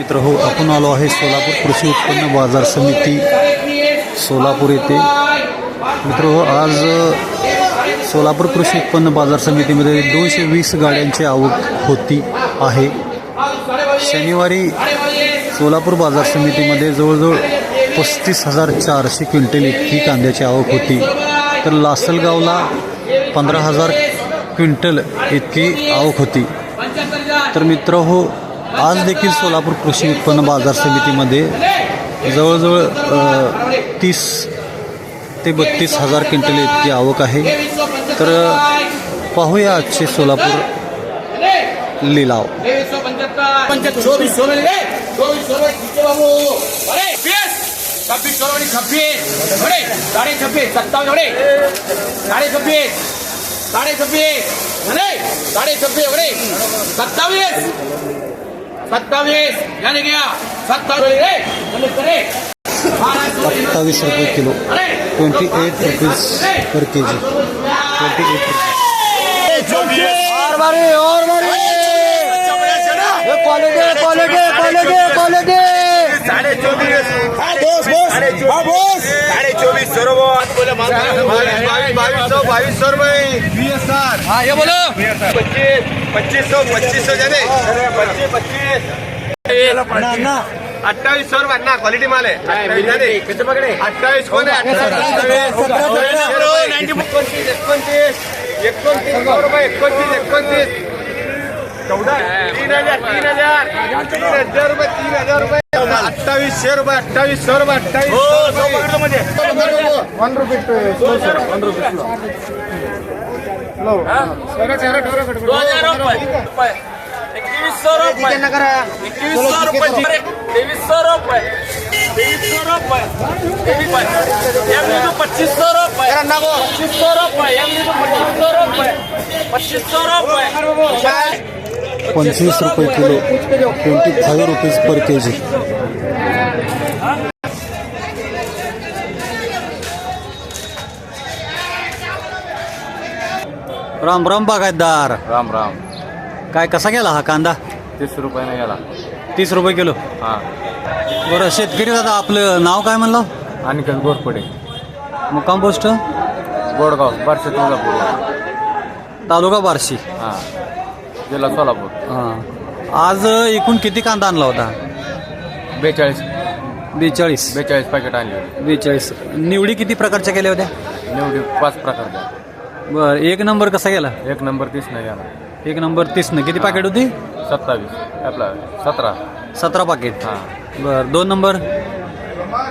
मित्र हो आपण आलो आहे सोलापूर कृषी उत्पन्न बाजार समिती सोलापूर येथे. मित्र हो आज सोलापूर कृषी उत्पन्न बाजार समितीमध्ये दोनशे वीस गाड्यांची आवक होती आहे. शनिवारी सोलापूर बाजार समितीमध्ये जवळजवळ पस्तीस हजार चारशे क्विंटल इतकी कांद्याची आवक होती. तर लासलगावला पंधरा हजार क्विंटल इतकी आवक होती. तर मित्र हो आज देखील सोलापूर कृषी उत्पन्न बाजार समितीमध्ये जवळजवळ तीस ते बत्तीस हजार क्विंटल इतकी आवक आहे. तर पाहूया आजचे सोलापूर लिलाव. पंचायत चोवीस सोनं रे चोवीस सोनं खिचे बाबू अरे बीस छब्बीस सोनं आणि छब्बीस. अरे साडे छब्बीस सत्तावन्न अरे साडे छब्बीस साडे छब्बीस. अरे छब्बीस अरे सत्तावीस. सत्तावीस याने घ्या सत्तावीस रे करे। बारा सोनं. सत्तावीस रुपये किलो। अरे twenty eight rupees per K G twenty eight rupees और बारी और बारी क्वालिटी क्वालिटी क्वालिटी क्वालिटी साडे चोवीस बोस बोस हा बोस साडे चोवीस सर्व बावीस सौ बावीस सौ रुपये हा बोलो पच्चीस पच्चीस सौ पच्चीस सौ जाने पच्चीस पच्चीस अट्ठावीस सौ रुपये ना क्वालिटी माल आहे जाने अट्ठावीस कोण आहे अठ्ठावीस एकोणतीस एकोणतीस एकोणतीस रुपये एकोणतीस एकोणतीस चौदा तीन हजार तीन हजार तीन हजार रुपये तीन हजार रुपये अठ्ठावीसशे रुपये. अठ्ठावीसशे रुपये. अठ्ठावीस म्हणजे वन रुपये. रुपये. रुपये. रुपये. रुपये. पंचवीस रुपये kilo. Twenty five rupees per K G Ram Ram बागायतदार. राम राम. काय कसा गेला हा कांदा? तीस रुपयाने गेला. तीस रुपये किलो. हा. बरं शेतकरी दादा आपलं नाव काय म्हणलं? अनिकेत गोरपडे मुक्काम पोस्ट? गोडगाव बारशे तुळजापूर. तालुका बार्शी. हा. जिल्हा सोलापूर. हां. आज एकूण किती कांदा आणला होता? बेचाळीस. बेचाळीस. बेचाळीस पॅकेट आणले. बेचाळीस. निवडी किती प्रकारच्या केल्या होत्या? निवडी पाच प्रकारच्या बरं एक नंबर कसा गेला? एक नंबर तीस नाही गेला. एक नंबर तीसनं किती पाकिट होती? सत्तावीस. आपला सतरा. सतरा पाकिट हा. बरं दोन नंबर?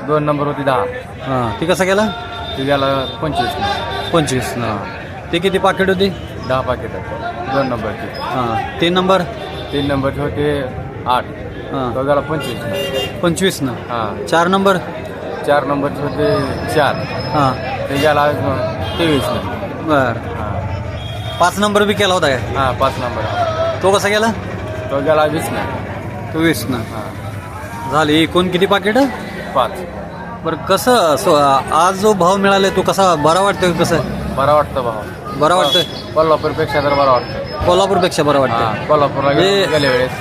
दोन नंबर होती दहा. हां. ती कसा गेला? ती गेला पंचवीस. पंचवीस. ना ते किती पाकिट होती? दहा पाकिट दोन नंबरची हां तीन नंबर तीन नंबरची होते आठ. हां. तो गेला पंचवीस पंचवीसनं हा. चार नंबर चार नंबरचे होते चार. हां. ते गेला तेवीस बरं. हा. पाच नंबर बी केला होता काय? हा पाच नंबर तो कसा गेला? तो गेला वीस नाही तो वीसनं हा. झाले. एकूण किती पाकिट पाच. बरं कसं सो आज जो भाव मिळाला तो कसा बरा वाटतोय कसं? बरा वाटतं भाऊ बरा वाटतोय. कोल्हापूरपेक्षा तर बरा वाटतं. कोल्हापूरपेक्षा बरं हा वाटतंय. कोल्हापूरला गेलो- गेल्या वेळेस.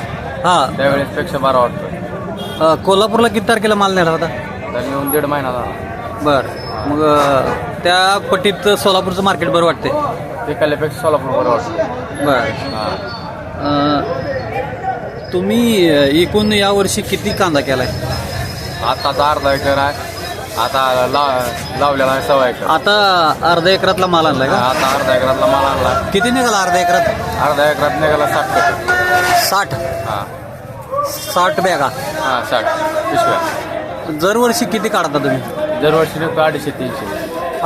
हां. त्यावेळेस पेक्षा बरा वाटतं. अ, कोल्हापूरला किती तारखेला माल नेला होता तर येऊन दीड महिना झाला. बर. मग अ, त्या पट्टीत सोलापूरचं मार्केट बरं वाटतंय. ते केल्यापेक्षा सोलापूर बरं वाटतं. बर. हा. तुम्ही अ, एकूण यावर्षी किती कांदा केलाय? आता तर अर्धा एकर आहे. आता ला लावलेला एकर. आता अर्धा एकरातला माल आणलाय का? आता अर्धा एकरातला माल आणला. किती निघाला अर्धा एकरात? अर्धा एकरात निघाला साठ टक्के. साठ? हा. साठ बॅगा. हा साठ. पिशव्या. दरवर्षी किती काढता तुम्ही? दरवर्षी निघतो अडीचशे तीनशे.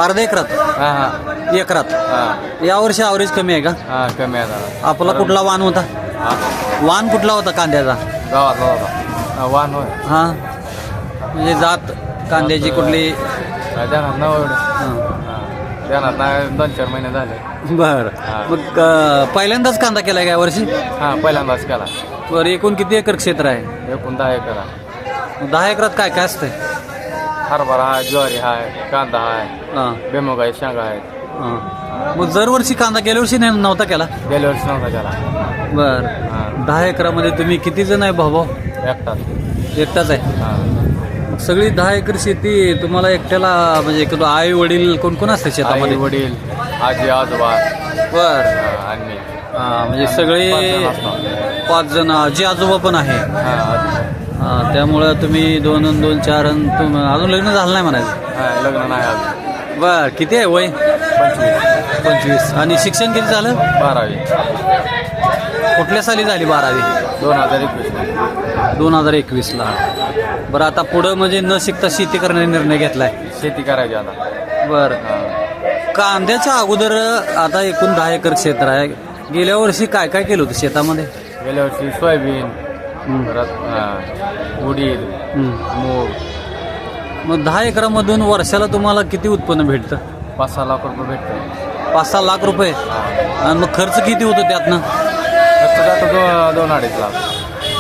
अर्धा एकरात? हा हा. एकरात? हा. यावर्षी ॲव्हरेज कमी आहे का? हा कमी आहे जरा. आपला कुठला वाण होता? हा. वाण कुठला होता कांद्याचा? गावातला होता. हा, वाहन होय. हा. म्हणजे जात कांद्याची कुठली? दोन चार महिने झाले. बर. मग अ, पहिल्यांदाच कांदा केलाय का यावर्षी हा पहिल्यांदाच केला. बरं एकूण किती एकर क्षेत्र आहे? एकूण दहा एकर आहे. दहा एकरात काय काय असतंय? हरभरा आहे ज्वारी आहे कांदा आहे हां. बेमोग आहे शेंगा आहेत. हां. मग दरवर्षी कांदा गेल्या वर्षी नाही- नव्हता केला? गेल्या वर्षी नव्हता त्याला बर. हां. दहा एकरामध्ये तुम्ही किती जण आहे भाऊ? एकटाच. एकटाच आहे. हां. सगळी दहा एकर शेती तुम्हाला एकट्याला म्हणजे एक आई वडील कोण कोण असते शेतामध्ये? वडील आजी आजोबा बर. आणि मी. हा, म्हणजे सगळे पाच जण असतो. पाच जण आजी आजोबा पण आहे. हां, आजी. हा, त्यामुळं तुम्ही दोन अन दोन चार अन तुम अजून लग्न झालं नाही म्हणायचं? हां, लग्न नाही अजून. बर किती आहे वय? पंचवीस. पंचवीस. आणि शिक्षण किती झालं? बारावी. कुठल्या साली झाली बारावी? दोन हजार एकवीस. दोन हजार एकवीसला. बरं आता पुढं म्हणजे न शिकता शेती करण्याचा निर्णय घेतलाय. शेती करायची आता. बर. कांद्याच्या अगोदर आता एकूण दहा एकर क्षेत्र आहे. गेल्या वर्षी काय काय केलं होतं शेतामध्ये? गेल्या वर्षी सोयाबीन. परत उडीद. मूग. मग दहा एकरामधून वर्षाला तुम्हाला किती उत्पन्न भेटतं? पाच सहा लाख रुपये भेटतो. पाच सहा लाख रुपये. आणि मग खर्च किती होतो त्यातनं? खर्च जातो दो- दोन अडीच लाख.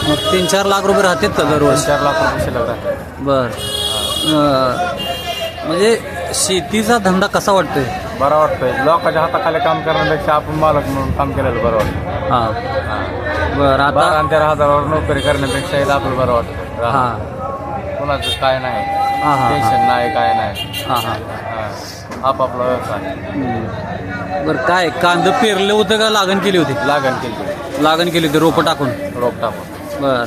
मग तीन चार लाख रुपये राहतात का दोन दरवर्षी? चार लाख रुपये शिल्लक राहते बर. अं, म्हणजे शेतीचा धंदा कसा वाटतोय? बरा वाटतोय. लोकांच्या हाताखाली काम करण्यापेक्षा आपण मालक म्हणून काम केलेलं बरं वाटतं. हा. हां. बर बारा आता आणि तेरा हजारावर नोकरी करण्यापेक्षा हे आपलं बरं वाटतं. हा. राहणं. कोणाचं काय नाही. हा, हा. टेन्शन नाही काय नाही. हा हा. हां. आपापला व्यवसाय. हम्म. बरं काय कांदा पेरलं होतं का लागण केली होती? लागण केली लागण केली होती रोपं टाकून? रोप टाकून. बर.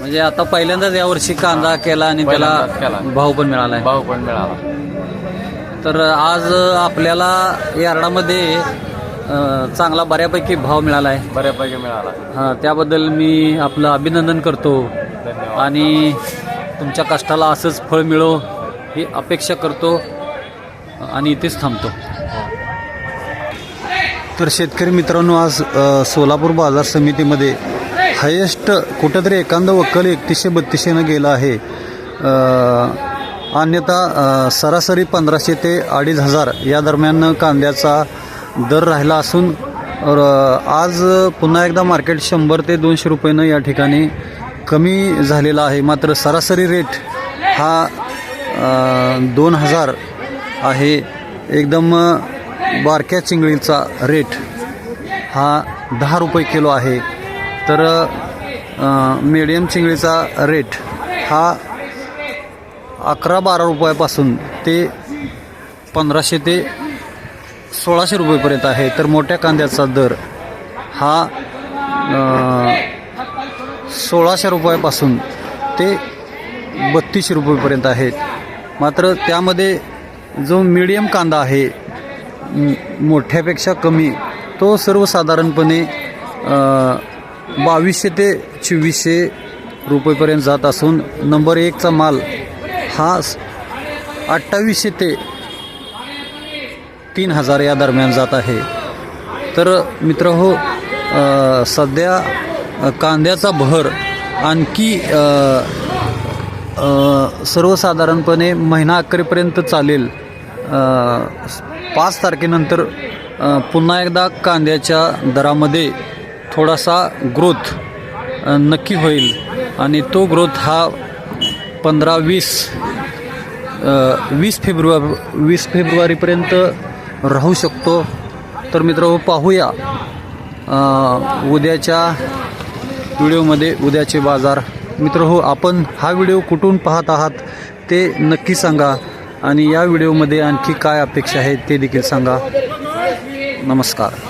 म्हणजे आता पहिल्यांदाच यावर्षी कांदा केला आणि पहिल्यांदाच त्याला केला. भाव पण मिळालाय. भाव पण मिळाला. तर आज आपल्याला यार्डामध्ये अं, चांगला बऱ्यापैकी भाव मिळाला आहे बऱ्यापैकी मिळाला. हा, त्याबद्दल मी आपलं अभिनंदन करतो. धन्यवाद. आणि तुमच्या कष्टाला असंच फळ मिळो ही अपेक्षा करतो. आणि इथेच थांबतो. तर शेतकरी मित्रांनो आज सोलापूर बाजार समितीमध्ये हायेस्ट कुठंतरी एखादं वक्कल एकतीसशे बत्तीसशेनं गेलं आहे. अन्यथा सरासरी पंधराशे ते अडीच हजार या दरम्यान कांद्याचा दर राहिला असून आज पुन्हा एकदा मार्केट शंभर ते दोनशे रुपयेनं या ठिकाणी कमी झालेला आहे. मात्र सरासरी रेट हा दोन हजार आहे. एकदम बारक्या चिंगळीचा रेट हा दहा रुपये किलो आहे. तर मीडियम चिंगळीचा रेट हा अकरा बारा रुपयापासून ते पंधराशे ते सोळाशे रुपयेपर्यंत आहे. तर मोठ्या कांद्याचा दर हा सोळाशे रुपयापासून ते बत्तीसशे रुपयेपर्यंत आहेत मात्र त्यामध्ये जो मीडियम कांदा आहे मोठ्यापेक्षा कमी. तो सर्वसाधारणपणे बावीसशे ते चोवीसशे रुपयेपर्यंत जात असून नंबर एकचा माल हा स- अठ्ठावीसशे ते तीन हजार या दरम्यान जात आहे. तर मित्र हो सध्या कांद्याचा भर आणखी सर्वसाधारणपणे महिना अखेरपर्यंत चालेल पाच तारखेनंतर पुन्हा एकदा कांद्याच्या दरामध्ये थोडासा ग्रोथ नक्की होईल. आणि तो ग्रोथ हा पंधरा वीस वीस फेब्रुवार वीस फेब्रुवारीपर्यंत राहू शकतो. तर मित्र पाहूया उद्याच्या व्हिडिओमध्ये उद्याचे बाजार. मित्र हो आपण हा व्हिडिओ कुठून पाहत आहात ते नक्की सांगा. आणि या व्हिडिओमध्ये आणखी काय अपेक्षा आहेत ते देखील सांगा. नमस्कार.